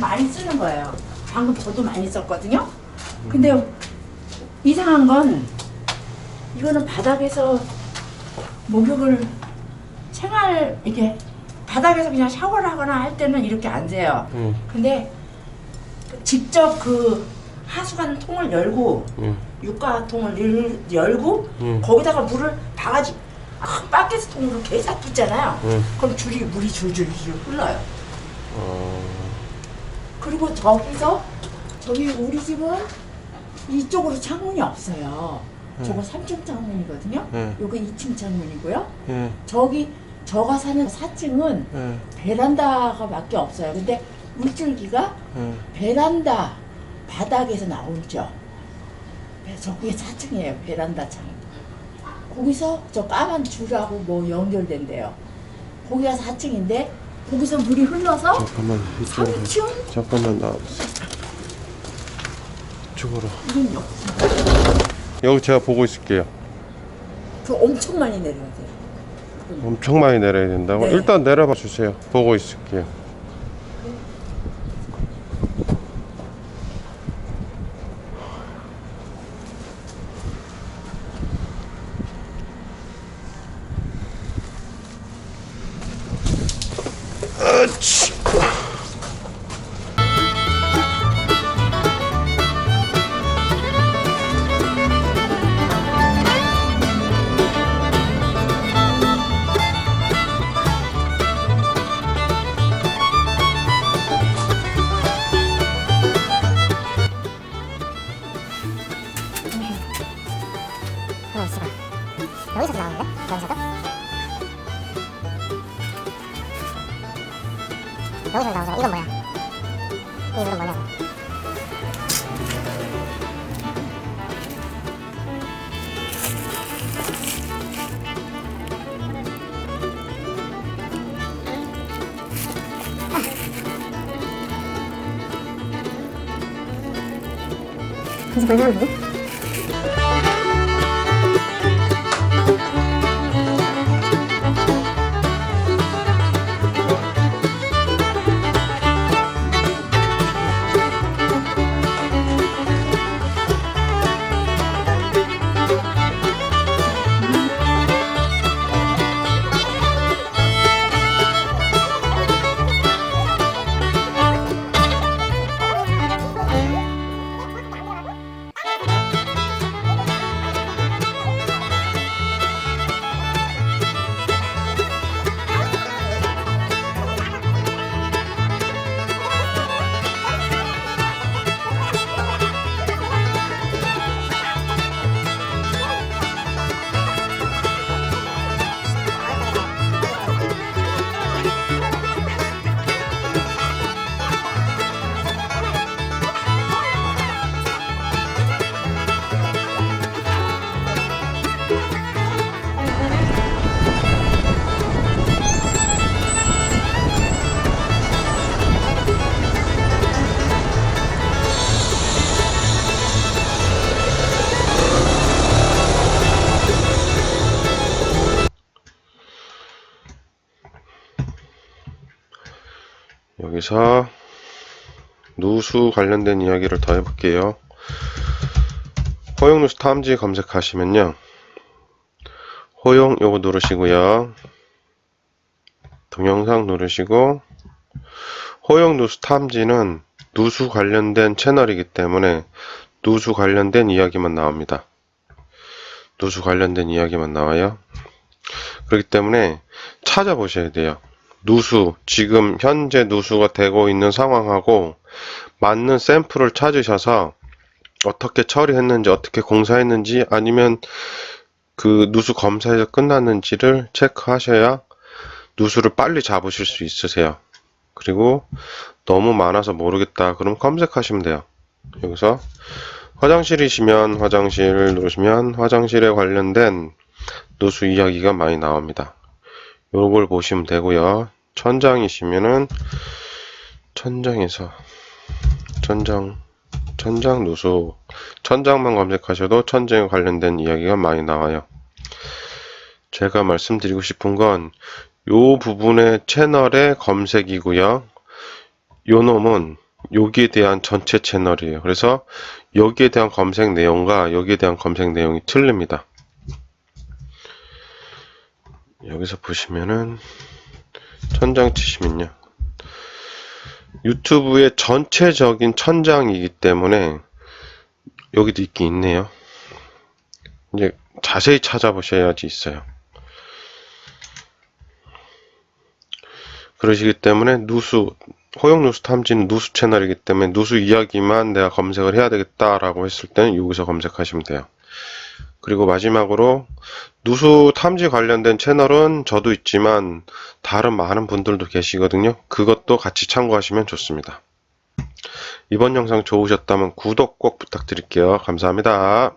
많이 쓰는 거예요. 방금 저도 많이 썼거든요. 근데 이상한 건 이거는 바닥에서 목욕을 생활 이렇게 바닥에서 그냥 샤워를 하거나 할 때는 이렇게 안 돼요. 응. 근데 직접 그 하수관 통을 열고 응. 육가통을 열- 열고 응. 거기다가 물을 바가지 큰 바켓 통으로 계속 붓잖아요. 응. 그럼 줄이 물이 줄줄줄 흘러요. 어, 그리고 저기서 저기 우리 집은 이쪽으로 창문이 없어요. 저거 3층 창문이거든요. 네. 요거 2층 창문이고요. 예, 저기 저가 사는 4층은 예, 베란다가밖에 없어요. 근데 물줄기가 예. 베란다 바닥에서 나오죠. 저게 4층이에요. 베란다 창. 거기서 저 까만 줄하고 뭐 연결된대요. 거기가 4층인데 거기서 물이 흘러서 잠깐만 이쪽으로 3층 잠깐만 나와보세요. 이쪽으로 이건. 여기 제가 보고 있을게요. 그 엄청 많이 내려야 돼요. 엄청 많이 내려야 된다고? 네. 일단 내려봐 주세요. 보고 있을게요. 아 여기서 나오잖아. 이건 뭐야? 이 물은 뭐냐고. 이제 뭘 나오 여기서 누수 관련된 이야기를 더 해볼게요. 허용 누수 탐지 검색하시면요. 허용 요거 누르시고요. 동영상 누르시고 허용 누수 탐지는 누수 관련된 채널이기 때문에 누수 관련된 이야기만 나옵니다. 누수 관련된 이야기만 나와요. 그렇기 때문에 찾아보셔야 돼요. 누수, 지금 현재 누수가 되고 있는 상황하고 맞는 샘플을 찾으셔서 어떻게 처리했는지, 어떻게 공사했는지, 아니면 그 누수 검사에서 끝났는지를 체크하셔야 누수를 빨리 잡으실 수 있으세요. 그리고 너무 많아서 모르겠다. 그럼 검색하시면 돼요. 여기서 화장실이시면 화장실 누르시면 화장실에 관련된 누수 이야기가 많이 나옵니다. 요걸 보시면 되고요. 천장이시면은 천장에서 천장 천장 누수 천장만 검색하셔도 천장에 관련된 이야기가 많이 나와요. 제가 말씀드리고 싶은 건 요 부분의 채널의 검색이고요. 요 놈은 여기에 대한 전체 채널이에요. 그래서 여기에 대한 검색 내용과 여기에 대한 검색 내용이 틀립니다. 여기서 보시면은 천장 치시면요. 유튜브의 전체적인 천장이기 때문에 여기도 있긴 있네요. 이제 자세히 찾아보셔야지 있어요. 그러시기 때문에 누수, 호영 누수 탐지는 누수 채널이기 때문에 누수 이야기만 내가 검색을 해야 되겠다라고 했을 때는 여기서 검색하시면 돼요. 그리고 마지막으로 누수 탐지 관련된 채널은 저도 있지만 다른 많은 분들도 계시거든요. 그것도 같이 참고하시면 좋습니다. 이번 영상 좋으셨다면 구독 꼭 부탁드릴게요. 감사합니다.